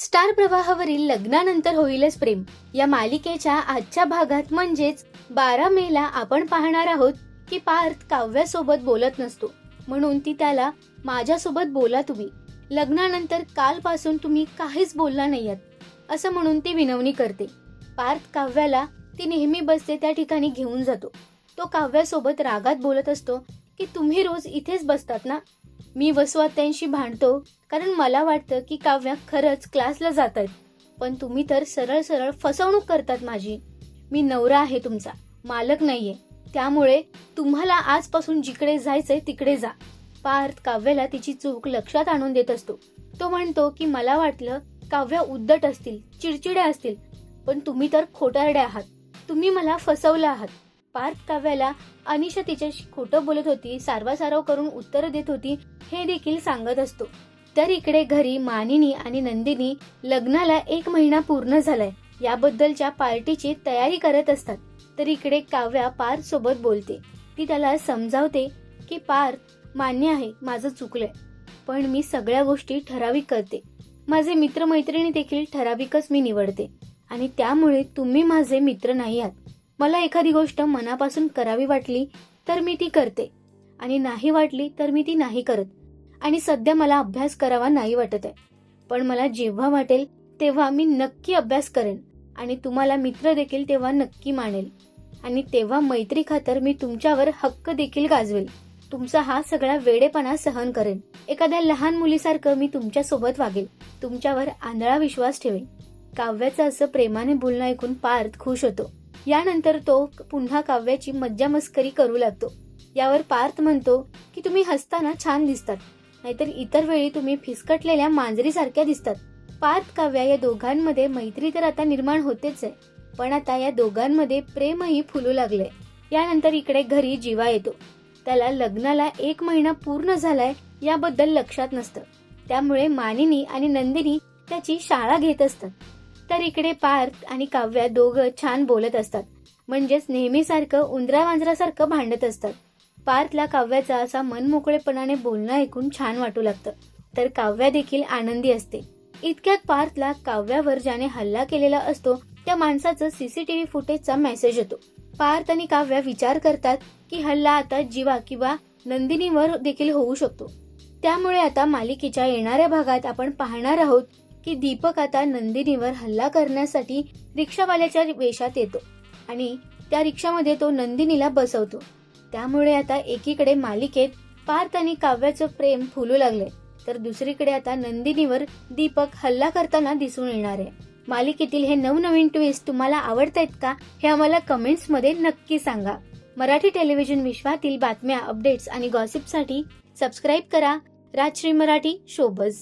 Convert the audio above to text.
Star प्रवाहावरील लग्नानंतर होईलच प्रेम. या मालिकेच्या आजच्या भागात म्हणजेच बारा मेला आपण पाहणार आहोत की पार्थ काव्यासोबत बोलत नसतो. म्हणून ती त्याला माझ्यासोबत बोला तुम्ही. लग्नानंतर कालपासून तुम्ही काहीच बोलला नाही आहात असं म्हणून ती विनवणी करते. पार्थ काव्याला ती नेहमी बसते त्या ठिकाणी घेऊन जातो. तो काव्यासोबत रागात बोलत असतो की तुम्ही रोज इथेच बसतात ना? मी वसुआत्यांशी भांडतो कारण मला वाटतं की काव्या खरंच क्लासला जात आहेत पण तुम्ही तर सरळ सरळ फसवणूक करतात माझी. मी नवरा आहे तुमचा मालक नाहीये. त्यामुळे तुम्हाला आजपासून जिकडे जायचंय तिकडे जा. पार्थ काव्याला तिची चूक लक्षात आणून देत असतो. तो म्हणतो की मला वाटलं काव्या उद्दट असतील चिडचिड्या असतील पण तुम्ही तर खोटारडे आहात. तुम्ही मला फसवलं आहात. पार्थ काव्याला अनिशा तिच्याशी खोटं बोलत होती सारवासारव करून उत्तर देत होती हे देखील सांगत असतो. तर इकडे घरी मानिनी आणि नंदिनी लग्नाला एक महिना पूर्ण झालाय. याबद्दलच्या पार्टीची तयारी करत असतात. तर इकडे काव्या पार्थ सोबत बोलते. ती त्याला समजावते की पार्थ मान्य आहे माझं चुकलंय. पण मी सगळ्या गोष्टी ठराविक करते. माझे मित्रमैत्रिणी देखील ठराविकच मी निवडते. आणि त्यामुळे तुम्ही माझे मित्र नाही आहात. मला एखादी गोष्ट मनापासून करावी वाटली तर मी ती करते. आणि नाही वाटली तर मी ती नाही करत. आणि सध्या मला अभ्यास करावा नाही वाटत आहे. पण मला जेव्हा वाटेल तेव्हा मी नक्की अभ्यास करेन. आणि तुम्हाला मित्र देखील तेव्हा नक्की मानेल. आणि तेव्हा मैत्री खातर मी तुमच्यावर हक्क देखील गाजवेल. तुमचा हा सगळा वेडेपणा सहन करेन. एखाद्या लहान मुलीसारखं मी तुमच्यासोबत वागेल. तुमच्यावर आंधळा विश्वास ठेवेन. काव्याचं असं प्रेमाने बोलणं ऐकून पार्थ खुश होतो. यानंतर तो पुन्हा काव्याची मज्जा मस्करी करू लागतो. यावर पार्थ म्हणतो की तुम्ही हसताना छान दिसतात. नाहीतर इतर वेळी तुम्ही फिसकटलेल्या मांजरीसारख्या दिसतात. पार्थ काव्या या दोघांमध्ये मैत्री तर आता निर्माण होतेच आहे पण आता या दोघांमध्ये प्रेमही फुलू लागले यानंतर इकडे घरी जीवा येतो. त्याला लग्नाला एक महिना पूर्ण झालाय याबद्दल लक्षात नसतं. त्यामुळे मानिनी आणि नंदिनी त्याची शाळा घेत असतात. तर इकडे पार्थ आणि काव्या दोघं छान बोलत असतात. म्हणजेच नेहमीसारखं उंदरा मांजरासारखं भांडत असतात. पार्थला काव्याचा असा मनमोकळेपणाने बोलणं ऐकून छान वाटू लागतं. तर काव्या देखील आनंदी असते. इतक्यात पार्थला काव्यावर ज्याने हल्ला केलेला असतो त्या माणसाचं सीसीटीव्ही फुटेजचा मेसेज येतो. पार्थ आणि काव्या विचार करतात की हल्ला आता जीवा किंवा नंदिनीवर देखील होऊ शकतो. त्यामुळे आता मालिकेच्या येणाऱ्या भागात आपण पाहणार आहोत की दीपक आता नंदिनीवर हल्ला करण्यासाठी रिक्षावाल्याच्या वेशात येतो आणि त्या रिक्षामध्ये तो नंदिनीला बसवतो. त्यामुळे आता एकीकडे मालिकेत पार्थ आणि काव्याचं प्रेम फुलू लागले तर दुसरीकडे आता नंदिनीवर दीपक हल्ला करताना दिसून येणार आहे. मालिकेतील हे नवनवीन ट्विस्ट तुम्हाला आवडतायत का हे आम्हाला कमेंट्समध्ये नक्की सांगा. मराठी टेलिव्हिजन विश्वातील बातम्या अपडेट्स आणि गॉसिपसाठी सबस्क्राईब करा. राजश्री मराठी शोबज